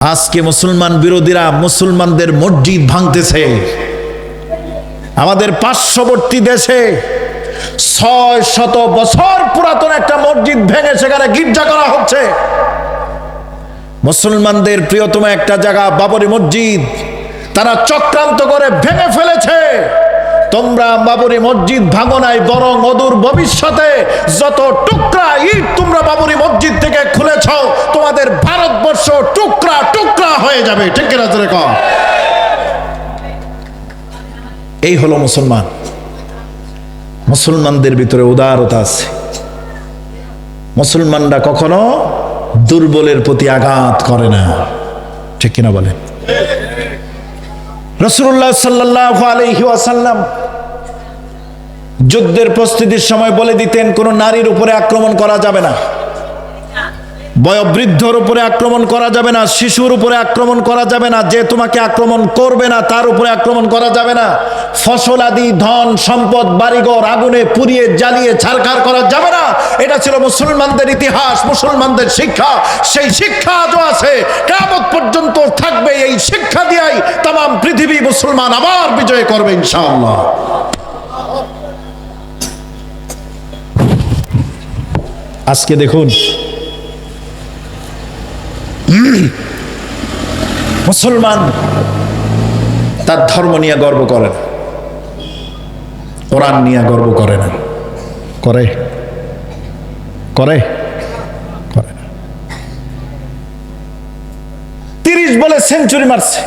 আজকে মুসলমান বিরোধীরা মুসলমানদের মসজিদ ভাঙতেছে। আমাদের পার্শ্ববর্তী দেশে ছয় শত বছর পুরাতন একটা মসজিদ ভেঙে সেখানে গির্জা করা হচ্ছে। মুসলমানদের প্রিয়তম একটা জায়গা বাবরি মসজিদ, তারা চক্রান্ত করে ভেঙে ফেলেছে। তোমরা বাবরি মসজিদ ভাঙো নাই, বরং অদূর ভবিষ্যতে যত টুকরা ইট তোমরা বাবরি মসজিদ থেকে খুলেছ, তোমাদের ভারতবর্ষ টুকরা টুকরা হয়ে যাবে। ঠিক কিনা এই হলো মুসলমান। মুসলমানদের ভিতরে উদারতা আছে। মুসলমানরা কখনো দুর্বলের প্রতি আঘাত করে না। ঠিক কিনা বলেন? রসুল্লাহ সাল্লাহ আলহি ওয়াসাল্লাম যুদ্ধের প্রস্তুতির সময় বলে দিতেন, কোনো নারীর উপরে আক্রমণ করা যাবে না। বয়োবৃদ্ধর উপরে আক্রমণ করা যাবে না, শিশুর উপরে আক্রমণ করা যাবে না, যে তোমাকে আক্রমণ করবে না, তার উপরে আক্রমণ করা যাবে না। ফসল আদি, ধন, সম্পদ, বাড়িঘর, আগুনে পুড়িয়ে, জ্বালিয়ে, ছারখার করা যাবে না। এটা ছিল মুসলমানদের ইতিহাস, মুসলমানদের শিক্ষা। সেই শিক্ষা আজও আছে। কেমন পর্যন্ত থাকবে এই শিক্ষা দিয়াই তাম, পৃথিবী মুসলমান আবার বিজয় করবে, ইনশাআল্লাহ। আজকে দেখুন। মুসলমান তার ধর্ম নিয়ে গর্ব করে না। কোরআন নিয়ে গর্ব করে না। করে। করে। করে। না তিরিশ বলে সেঞ্চুরি মারছে।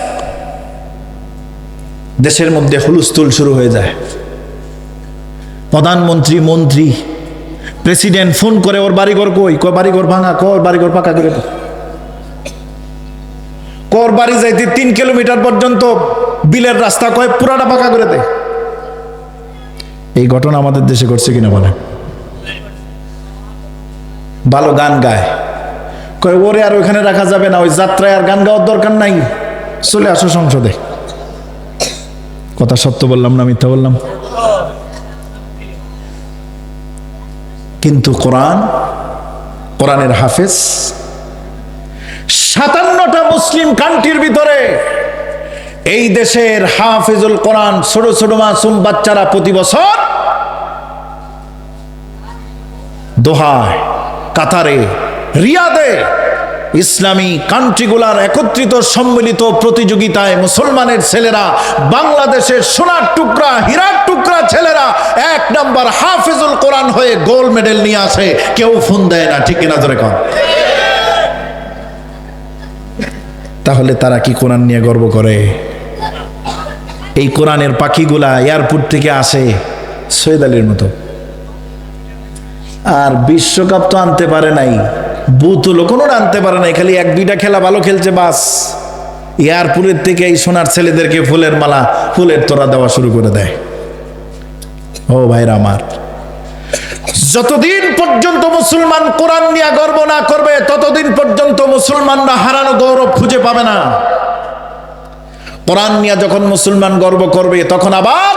দেশের মধ্যে হুলস্থুল শুরু হয়ে যায়। প্রধানমন্ত্রী মন্ত্রী প্রেসিডেন্ট ফোন করে, ওর বাড়িঘর কই? কয়, বাড়িঘর ভাঙা কর বাড়িঘর পাকা করে কর বাড়ি যাইতে তিন কিলোমিটার পর্যন্ত বিলের রাস্তা, কয়, পুরাটা পাকা করে দেয় এই ঘটনা আমাদের দেশে ঘটছে কিনা বলে ভালো গান গায়। কয়, ওরে আর ওইখানে রাখা যাবে না, ওই যাত্রায় আর গান গাওয়ার দরকার নাই। চলে আসো সংসদে। কথা সত্য বললাম না মিথ্যা বললাম? কিন্তু কোরআন, কোরআনের হাফেজ, সাতান্নটা মুসলিম কান্ট্রির ভিতরে এই দেশের হাফিজুল কোরআন ছোট ছোট মাসুম বাচ্চারা প্রতি বছর দোহায়, কাতারে, রিয়াদে ইসলামী কান্ট্রিগুলার একত্রিত সম্মিলিত প্রতিযোগিতায় মুসলমানের ছেলেরা, বাংলাদেশের সোনার টুকরা, হীরার টুকরা ছেলেরা এক নম্বর হাফিজুল কোরআন হয়ে গোল্ড মেডেল নিয়ে আসে। কেউ ফোন দেয় না, ঠিক কিনা ধরে কন? তাহলে তারা কি কোরআন নিয়ে গর্ব করে? এই কোরআনের পাখিগুলা এয়ারপোর্ট থেকে আসে সৈয়দ আলীর মতো। আর বিশ্বকাপ তো আনতে পারে নাই। বুতুল কোনো আনতে পারে না খালি এক, দুইটা খেলা ভালো খেলছে, বাস। এয়ারপোর্টের থেকে এই সোনার ছেলেদেরকে ফুলের মালা, ফুলের তোরা দেওয়া শুরু করে দেয়। ও ভাইরা আমার, যতদিন পর্যন্ত মুসলমান কোরআন নিয়ে গর্ব না করবে, ততদিন পর্যন্ত মুসলমানরা হারানো গৌরব খুঁজে পাবে না। কোরআন নিয়ে যখন মুসলমান গর্ব করবে, তখন আবার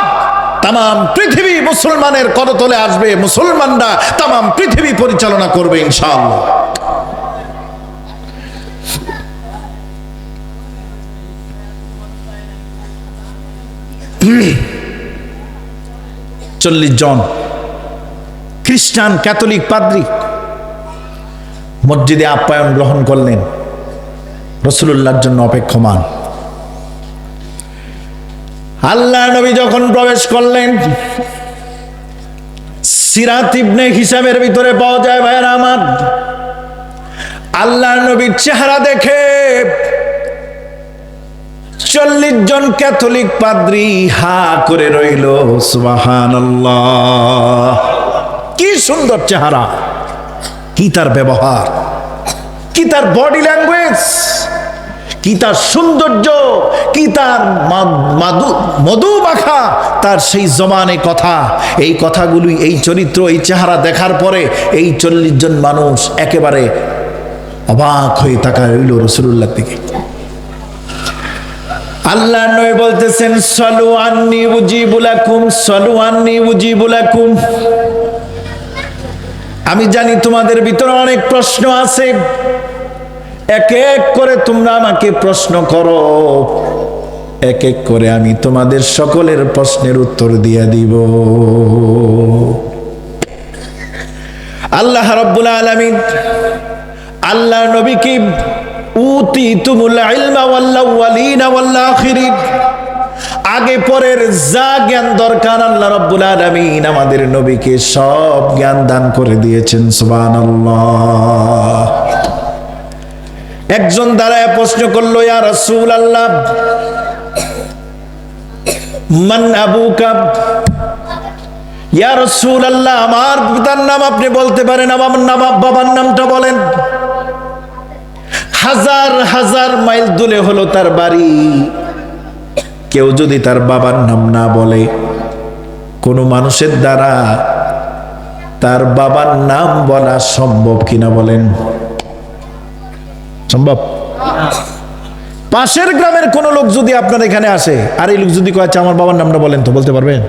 তাম পৃথিবী মুসলমানের করতলে আসবে, মুসলমানরা তাম পৃথিবী পরিচালনা করবে, ইনশাআল্লাহ। চল্লিশ জন। খ্রিস্টান, ক্যাথলিক, পাদ্রী। মসজিদে আপ্যায়ন গ্রহণ করলেন। রসুল্লাহর জন্য অপেক্ষমান। আল্লাহ নবী যখন প্রবেশ করলেন, সিরাত ইবনে হিসাবের ভিতরে পাওয়া যায়, ভাইয়ের আমার। আল্লাহ নবীর চেহারা দেখে চল্লিশ জন ক্যাথলিক পাদ্রী হা করে রইল সুবাহান কি সুন্দর চেহারা। কি তার ব্যবহার। কি তার বডি ল্যাঙ্গুয়েজ। কি তার সৌন্দর্য। কি তার মধু মাখা। তার সেই জমানে কথা। এই কথাগুলি, এই চরিত্র, এই চেহারা দেখার পরে এই চল্লিশ জন মানুষ একেবারে অবাক হয়ে তাকায় রইল রসুল্লাহ দিকে। আল্লাহ নয় বলতেছেন, সলু আন্নি বুজিবুলাকুম সলু আন্নি বুজিবুলাকুম আমি জানি তোমাদের ভিতরে অনেক প্রশ্ন আছে। এক এক করে তোমরা আমাকে প্রশ্ন করো। এক এক করে আমি তোমাদের সকলের প্রশ্নের উত্তর দিয়ে দিব। আল্লাহ রব্বুল আলমিন আল্লাহ নবী কি উতি তুমুল ইলমা আগে পরের যা জ্ঞান দরকার আল্লাহ রব্বুল আলামিন আমাদের নবীকে সব জ্ঞান দান করে দিয়েছেন, সুবহানাল্লাহ। একজন দাঁড়ায় প্রশ্ন করল, ইয়া রাসূল আল্লাহ মান আবুকা? ইয়া রাসূল আল্লাহ আমার পিতার নাম আপনি বলতে পারেন, আমার নাম বাবার নামটা বলেন। হাজার হাজার মাইল দূরে হলো তার বাড়ি। কেউ যদি তার বাবার নাম না বলে কোনো মানুষের দ্বারা তার বাবার নাম বলা সম্ভব কিনা বলেন? সম্ভব? পাশের গ্রামের কোনো লোক যদি আপনার এখানে আসে আর এই লোক যদি কয়েছে আচ্ছা, আমার বাবার নামটা বলেন তো বলতে পারবেন?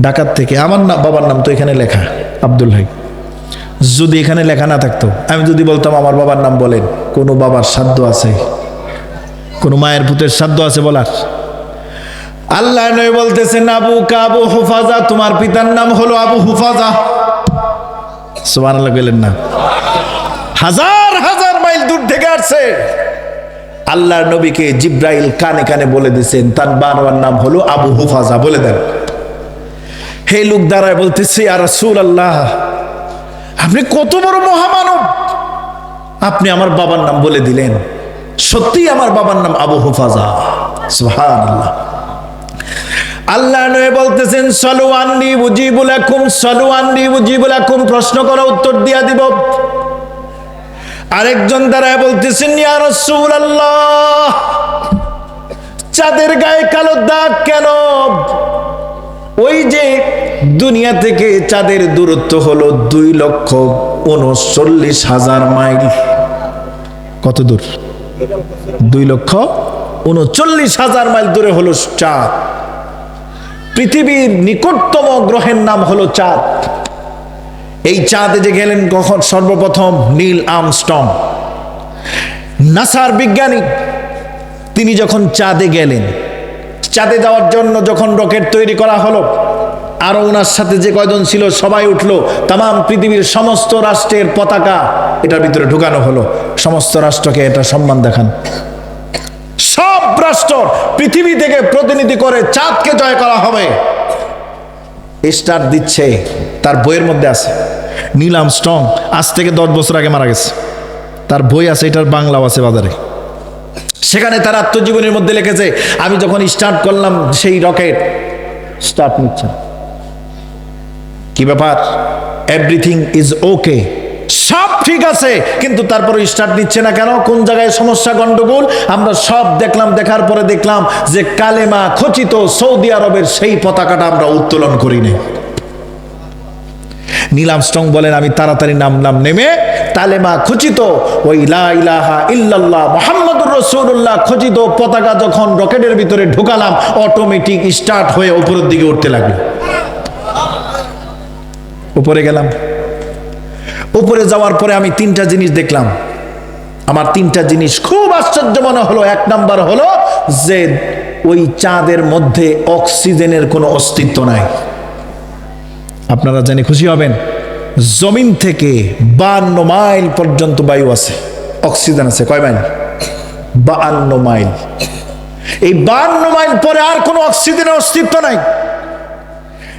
ডাকাত থেকে আমার বাবার নাম তো এখানে লেখা আব্দুল হাই। যদি এখানে লেখা না থাকতো, আমি যদি বলতাম, আমার বাবার নাম বলেন, কোনো বাবার সাধ্য আছে? কোনো মায়ের পুতের সাধ্য আছে বলার? আল্লাহ নয় বলতেছেন, আবু কাবু হুফাজা, তোমার পিতার নাম হলো আবু হুফাজা। সোমান গেলেন না। হাজার হাজার মাইল দূর থেকে আসছে। আল্লাহর নবীকে জিব্রাইল কানে কানে বলে দিছেন তার বাবার নাম হলো আবু হুফাজা। বলে দেন। হে লোক দাঁড়ায় বলতেছে আর রাসূল আল্লাহ আপনি কত বড় মহামানব? আপনি আমার বাবার নাম বলে দিলেন। সত্যি আমার বাবার নাম আবু হুফাজা। সুবহানাল্লাহ। আল্লাহ নয় বলতেছেন, সলু আন্নি বুজিবুল আকুম সলু আন্নি বুজিবুল আকুম প্রশ্ন করা উত্তর দিয়া দিব। আরেকজন দ্বারা বলতেছেন, ইয়া রাসূলুল্লাহ, চাঁদের গায়ে কালো দাগ কেন? ওই যে দুনিয়া থেকে চাঁদের দূরত্ব হলো দুই লক্ষ উনচল্লিশ হাজার মাইল। কত দূর? দুই লক্ষ উনচল্লিশ হাজার মাইল দূরে হলো চাঁদ। পৃথিবীর নিকটতম গ্রহের নাম হলো চাঁদ। এই চাঁদে যে গেলেন কখন? সর্বপ্রথম নীল আমস্টং নাসার বিজ্ঞানী, তিনি যখন চাঁদে গেলেন, চাঁদে যাওয়ার জন্য যখন রকেট তৈরি করা হলো আরও ওনার সাথে যে কয়জন ছিল, সবাই উঠল। তাম পৃথিবীর সমস্ত রাষ্ট্রের পতাকা এটার ভিতরে ঢুকানো হলো। সমস্ত রাষ্ট্রকে এটা সম্মান দেখান। সব রাষ্ট্র পৃথিবী থেকে প্রতিনিধি করে চাঁদকে জয় করা হবে। স্টার দিচ্ছে, তার বইয়ের মধ্যে আছে। নীলাম স্ট্রং আজ থেকে দশ বছর আগে মারা গেছে। তার বই আছে, এটার বাংলাও আছে বাজারে। সেখানে তার আত্মজীবনীর মধ্যে লিখেছে, আমি যখন স্টার্ট করলাম সেই রকেট স্টার্ট নিচ্ছে। কি ব্যাপার? এভরিথিং ইজ ওকে সব ঠিক আছে, কিন্তু তারপরে স্টার্ট নিচ্ছে না কেন? কোন জায়গায় সমস্যা, গন্ডগোল? আমরা সব দেখলাম, দেখার পরে দেখলাম যে কালেমা খচিত সৌদি আরবের সেই পতাকাটা আমরা উত্তোলন করি করিনি। নীলাম স্ট্রং বলেন, আমি তাড়াতাড়ি নামলাম নেমে তালেমা খচিত ওই ইলাহা ইল্লাল্লাহ মোহাম্মদুর রসুল্লাহ খচিত পতাকা যখন রকেটের ভিতরে ঢুকালাম অটোমেটিক স্টার্ট হয়ে উপরের দিকে উঠতে লাগল। উপরে গেলাম। উপরে যাওয়ার পরে আমি তিনটা জিনিস দেখলাম। আমার তিনটা জিনিস খুব আশ্চর্য মনে হলো। এক নাম্বার হলো যে ওই চাঁদের মধ্যে অক্সিজেনের কোনো অস্তিত্ব নাই। আপনারা জানি খুশি হবেন, জমিন থেকে বান্ন মাইল পর্যন্ত বায়ু আছে, অক্সিজেন আছে। কয় মাইল? বান্ন মাইল। এই বান্ন মাইল পরে আর কোনো অক্সিজেনের অস্তিত্ব নাই।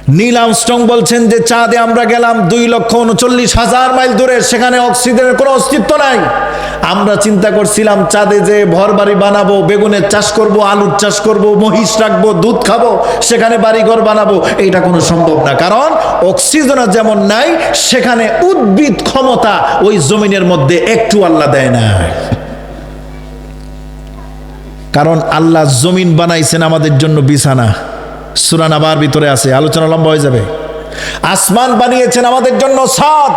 নীল আমস্ট্রং বলছেন যে চাঁদে আমরা গেলাম দুই লক্ষ উনচল্লিশ হাজার মাইল দূরে, সেখানে অক্সিজেনের কোনো অস্তিত্ব নাই। আমরা চিন্তা করছিলাম চাঁদে যে ঘর বাড়ি বানাবো, বেগুনের চাষ করব, আলুর চাষ করব, মহিষ রাখব, দুধ খাব, সেখানে বাড়িঘর বানাবো এটা কোনো সম্ভব না। কারণ অক্সিজেন যেমন নাই, সেখানে উদ্ভিদ ক্ষমতা ওই জমিনের মধ্যে একটু আল্লাহ দেয় না। কারণ আল্লাহ জমিন বানাইছেন আমাদের জন্য বিছানা। সুরান আবার ভিতরে আছে, আলোচনা লম্বা হয়ে যাবে। আসমান বানিয়েছেন আমাদের জন্য সাদ,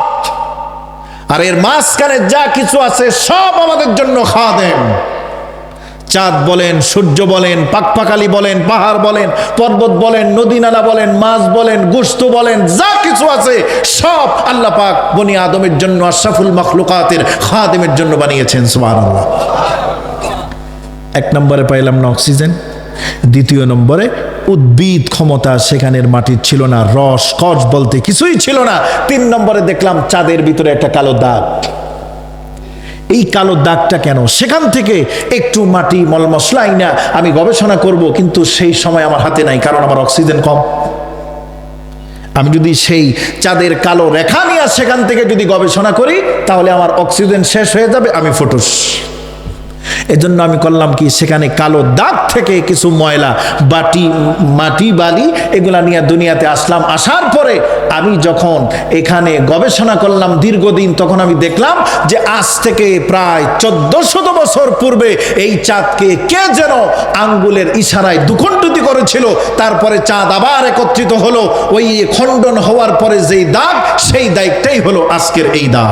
আর এর মাঝখানে যা কিছু আছে সব আমাদের জন্য দেন চাঁদ বলেন, সূর্য বলেন, পাকপাকালি বলেন, পাহাড় বলেন, পর্বত বলেন নদী নালা বলেন, মাছ বলেন গোস্ত বলেন, যা কিছু আছে সব আল্লাহ পাক বনি আদমের জন্য, আশরাফুল মখলুকাতের খাদেমের জন্য বানিয়েছেন, সুবহানাল্লাহ। এক নম্বরে পাইলাম না অক্সিজেন, দ্বিতীয় নম্বরে উদ্ভিদ ক্ষমতা সেখানের মাটির ছিল না, রস, কচ বলতে কিছুই ছিল না। তিন নম্বরে দেখলাম চাঁদের ভিতরে একটা কালো দাগ। এই কালো দাগটা কেন? সেখান থেকে একটু মাটি মল মশলাই না আমি গবেষণা করব, কিন্তু সেই সময় আমার হাতে নাই, কারণ আমার অক্সিজেন কম। আমি যদি সেই চাঁদের কালো রেখা নিয়ে সেখান থেকে যদি গবেষণা করি, তাহলে আমার অক্সিজেন শেষ হয়ে যাবে, আমি ফুটুস। এজন্য আমি করলাম কি, সেখানে কালো দাগ থেকে কিছু ময়লা, বাটি, মাটি, বালি, এগুলা নিয়ে দুনিয়াতে আসলাম। আসার পরে আমি যখন এখানে গবেষণা করলাম দীর্ঘদিন, তখন আমি দেখলাম যে আজ থেকে প্রায় চোদ্দশত বছর পূর্বে এই চাঁদকে কে যেন আঙ্গুলের ইশারায় দুখণ্ডতি করেছিল, তারপরে চাঁদ আবার একত্রিত হলো। ওই খণ্ডন হওয়ার পরে যেই দাগ, সেই দাগটাই হলো আজকের এই দাগ।